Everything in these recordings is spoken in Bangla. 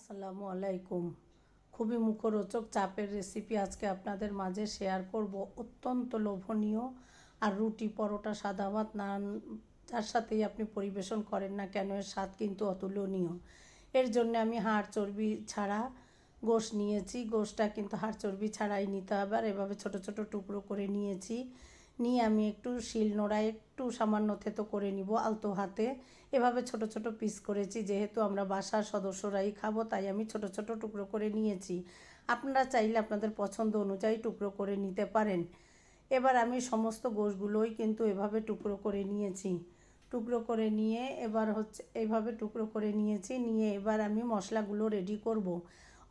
আসসালামু আলাইকুম। খুবই মুখরোচক চাপের রেসিপি আজকে আপনাদের মাঝে শেয়ার করব। অত্যন্ত লোভনীয় আর রুটি পরোটা সাদা ভাত নান যার সাথেই আপনি পরিবেশন করেন না কেন, এর স্বাদ কিন্তু অতুলনীয়। এর জন্য আমি হাড় চর্বি ছাড়া গোশ নিয়েছি। গোশটা কিন্তু হাড় চর্বি ছাড়াই নিতে হবে আর এভাবে ছোট ছোট টুকরো করে নিয়েছি। নিয়ে আমি একটু শিল নোড়ায় একটু সামান্য থেতো করে নিব আলতো হাতে। এভাবে ছোট ছোট পিস করেছি, যেহেতু আমরা বাসার সদস্যরাই খাব, তাই আমি ছোট ছোট টুকরো করে নিয়েছি। আপনারা চাইলে আপনাদের পছন্দ অনুযায়ী টুকরো করে নিতে পারেন। এবার আমি সমস্ত গোশগুলোই কিন্তু এভাবে টুকরো করে নিয়েছি। টুকরো করে নিয়ে এবার হচ্ছে এইভাবে টুকরো করে নিয়েছি, নিয়ে এবার আমি মশলাগুলো রেডি করব।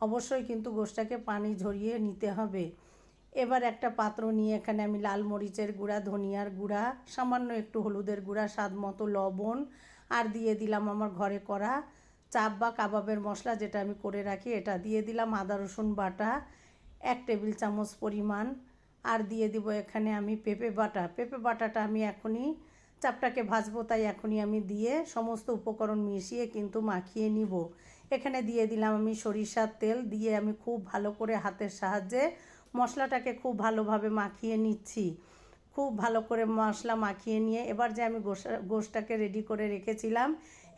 অবশ্যই কিন্তু গোশটাকে পানি ঝরিয়ে নিতে হবে। এবার একটা পাত্র নিয়ে এখানে আমি লাল মরিচের গুঁড়া, ধনিয়ার গুঁড়া, সামান্য একটু হলুদের গুঁড়া, স্বাদ মতো লবণ, আর দিয়ে দিলাম আমার ঘরে করা চাপ বা কাবাবের মশলা যেটা আমি করে রাখি, এটা দিয়ে দিলাম আদা, রসুন বাটা, এক টেবিল চামচ পরিমাণ, আর দিয়ে দিব এখানে আমি পেঁপে বাটা। পেঁপে বাটাটা আমি এখনই চাপটাকে ভাজবো, তাই এখনই আমি দিয়ে সমস্ত উপকরণ মিশিয়ে কিন্তু মাখিয়ে নিব। এখানে দিয়ে দিলাম আমি সরিষার তেল, দিয়ে আমি খুব ভালো করে হাতের সাহায্যে মশলাটাকে খুব ভালোভাবে মাখিয়ে নিচ্ছি। খুব ভালো করে মশলা মাখিয়ে নিয়ে এবার যে আমি গোশটাকে রেডি করে রেখেছিলাম,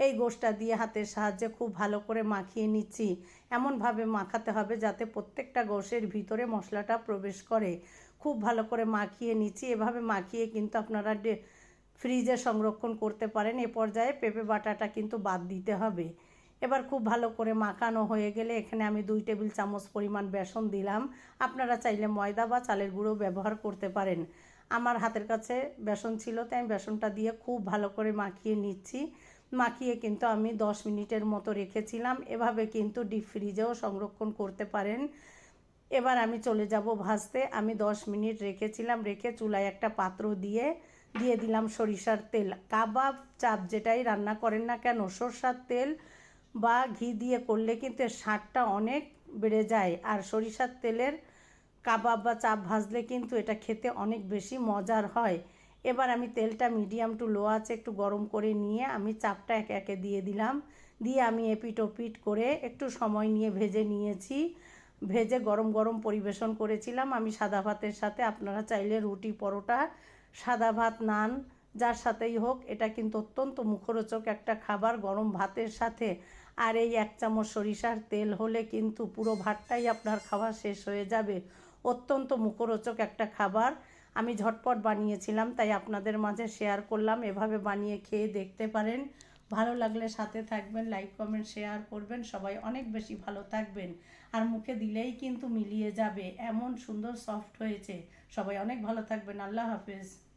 এই গোশটা দিয়ে হাতের সাহায্যে খুব ভালো করে মাখিয়ে নিচ্ছি। এমনভাবে মাখাতে হবে যাতে প্রত্যেকটা গোশের ভিতরে মশলাটা প্রবেশ করে। খুব ভালো করে মাখিয়ে নিচ্ছি। এভাবে মাখিয়ে কিন্তু আপনারা ফ্রিজে সংরক্ষণ করতে পারেন। এ পর্যায়ে পেঁপে বাটাটা কিন্তু বাদ দিতে হবে। এবার খুব ভালো করে মাখানো হয়ে গেলে এখানে আমি দুই টেবিল চামচ পরিমাণ বেসন দিলাম। আপনারা চাইলে ময়দা বা চালের গুঁড়ো ব্যবহার করতে পারেন। আমার হাতের কাছে বেসন ছিল, তাই আমি বেসনটা দিয়ে খুব ভালো করে মাখিয়ে নিচ্ছি। মাখিয়ে কিন্তু আমি দশ মিনিটের মতো রেখেছিলাম। এভাবে কিন্তু ডিপ ফ্রিজেও সংরক্ষণ করতে পারেন। এবার আমি চলে যাব ভাজতে। আমি দশ মিনিট রেখেছিলাম, রেখে চুলায় একটা পাত্র দিয়ে দিয়ে দিলাম সরিষার তেল। কাবাব চাপ যেটাই রান্না করেন না কেন, সরষার তেল বা ঘি দিয়ে করলে কিন্তু এর স্বাদটা অনেক বেড়ে যায়। আর সরিষার তেলের কাবাব বা চাপ ভাজলে কিন্তু এটা খেতে অনেক বেশি মজার হয়। এবার আমি তেলটা মিডিয়াম টু লো আছে একটু গরম করে নিয়ে আমি চাপটা একে একে দিয়ে দিলাম। দিয়ে আমি এপিট ওপিট করে একটু সময় নিয়ে ভেজে নিয়েছি। ভেজে গরম গরম পরিবেশন করেছিলাম। আমি সাদা ভাতের সাথে আপনারা চাইলে রুটি, পরোটা, সাদা ভাত, নান যার সাথেই হোক, এটা কিন্তু অত্যন্ত মুখরোচক একটা খাবার, গরম ভাতের সাথে। আর এই এক চামচ সরিষার তেল হলে কিন্তু পুরো ভাতটাই আপনার খাওয়া শেষ হয়ে যাবে। অত্যন্ত মুখরোচক একটা খাবার। আমি ঝটপট বানিয়েছিলাম, তাই আপনাদের মাঝে শেয়ার করলাম। এভাবে বানিয়ে খেয়ে দেখতে পারেন। ভালো লাগলে সাথে থাকবেন, লাইক, কমেন্ট, শেয়ার করবেন। সবাই অনেক বেশি ভালো থাকবেন। আর মুখে দিলেই কিন্তু মিলিয়ে যাবে। এমন সুন্দর সফট হয়েছে। সবাই অনেক ভালো থাকবেন। আল্লাহ হাফেজ।